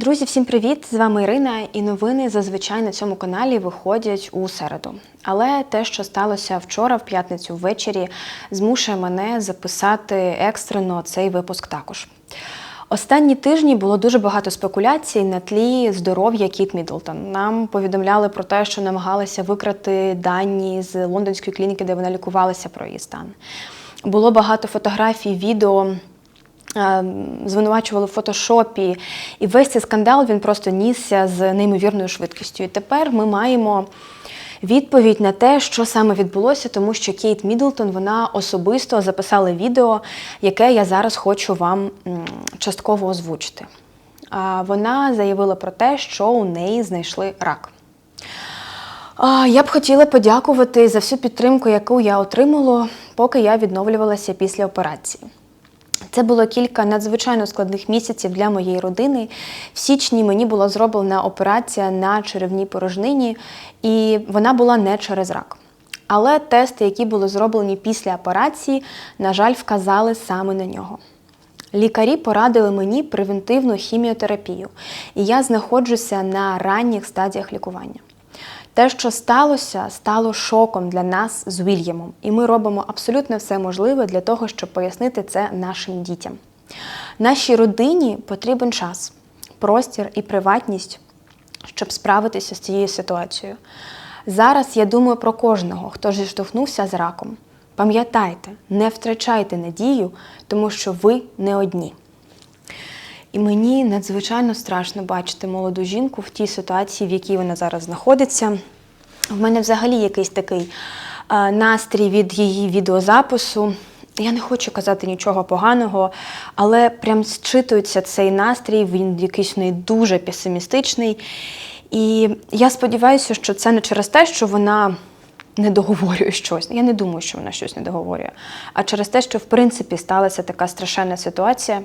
Друзі, всім привіт! З вами Ірина, і новини зазвичай на цьому каналі виходять у середу. Але те, що сталося вчора, в п'ятницю ввечері, змушує мене записати екстрено цей випуск також. Останні тижні було дуже багато спекуляцій на тлі здоров'я Кіт Міддлтон. Нам повідомляли про те, що намагалися викрати дані з лондонської клініки, де вона лікувалася про її стан. Було багато фотографій, відео. Е, Звинувачували в фотошопі, і весь цей скандал він просто нісся з неймовірною швидкістю. І тепер ми маємо відповідь на те, що саме відбулося, тому що Кейт Міддлтон вона особисто записала відео, яке я зараз хочу вам частково озвучити. Вона заявила про те, що у неї знайшли рак. Я б хотіла подякувати за всю підтримку, яку я отримала, поки я відновлювалася після операції. Це було кілька надзвичайно складних місяців для моєї родини. В січні мені була зроблена операція на черевній порожнині, і вона була не через рак. Але тести, які були зроблені після операції, на жаль, вказали саме на нього. Лікарі порадили мені превентивну хіміотерапію, і я знаходжуся на ранніх стадіях лікування. Те, що сталося, стало шоком для нас з Вільямом, і ми робимо абсолютно все можливе для того, щоб пояснити це нашим дітям. Нашій родині потрібен час, простір і приватність, щоб справитися з цією ситуацією. Зараз я думаю про кожного, хто зіштовхнувся з раком. Пам'ятайте, не втрачайте надію, тому що ви не одні. І мені надзвичайно страшно бачити молоду жінку в тій ситуації, в якій вона зараз знаходиться. В мене взагалі якийсь такий е, настрій від її відеозапису. Я не хочу казати нічого поганого, але прям зчитується цей настрій, він якийсь в неї дуже песимістичний. І я сподіваюся, що це не через те, що вона не договорює щось. Я не думаю, що вона щось не договорює, а через те, що в принципі сталася така страшенна ситуація.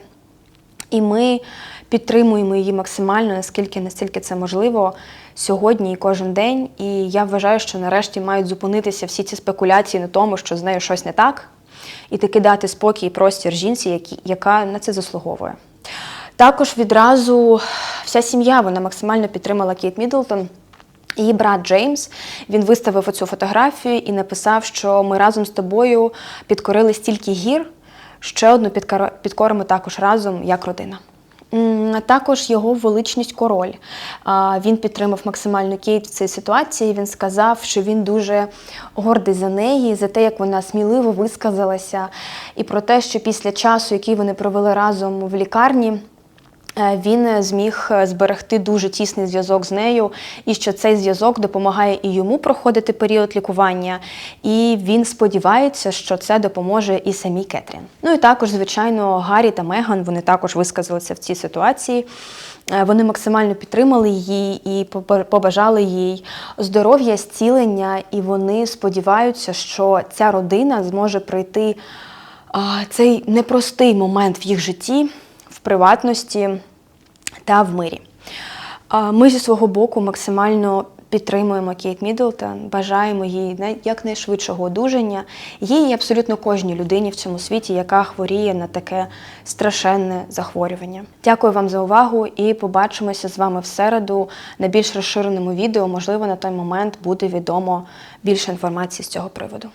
І ми підтримуємо її максимально, наскільки настільки це можливо сьогодні і кожен день. І я вважаю, що нарешті мають зупинитися всі ці спекуляції на тому, що з нею щось не так, і таки дати спокій і простір жінці, яка на це заслуговує. Також відразу вся сім'я вона максимально підтримала Кейт Міддлтон. Її брат Джеймс він виставив оцю фотографію і написав, що ми разом з тобою підкорили стільки гір, ще одну підкор- підкоримо також разом як родина. Також його величність король. Він підтримав максимально Кейт в цій ситуації. Він сказав, що він дуже гордий за неї, за те, як вона сміливо висказалася, і про те, що після часу, який вони провели разом в лікарні. Е, Він зміг е, зберегти дуже тісний зв'язок з нею, і що цей зв'язок допомагає і йому проходити період лікування, і він сподівається, що це допоможе і самій Кетрін. Ну і також, звичайно, Гаррі та Меган вони також висказалися в цій ситуації. Е, Вони максимально підтримали її і побажали їй здоров'я, зцілення, і вони сподіваються, що ця родина зможе пройти цей непростий момент в їх житті, приватності та в мирі. Ми зі свого боку максимально підтримуємо Кейт Міддлтон, бажаємо їй най- якнайшвидшого одужання, їй абсолютно кожній людині в цьому світі, яка хворіє на таке страшенне захворювання. Дякую вам за увагу і побачимося з вами в середу на більш розширеному відео. Можливо, на той момент буде відомо більше інформації з цього приводу.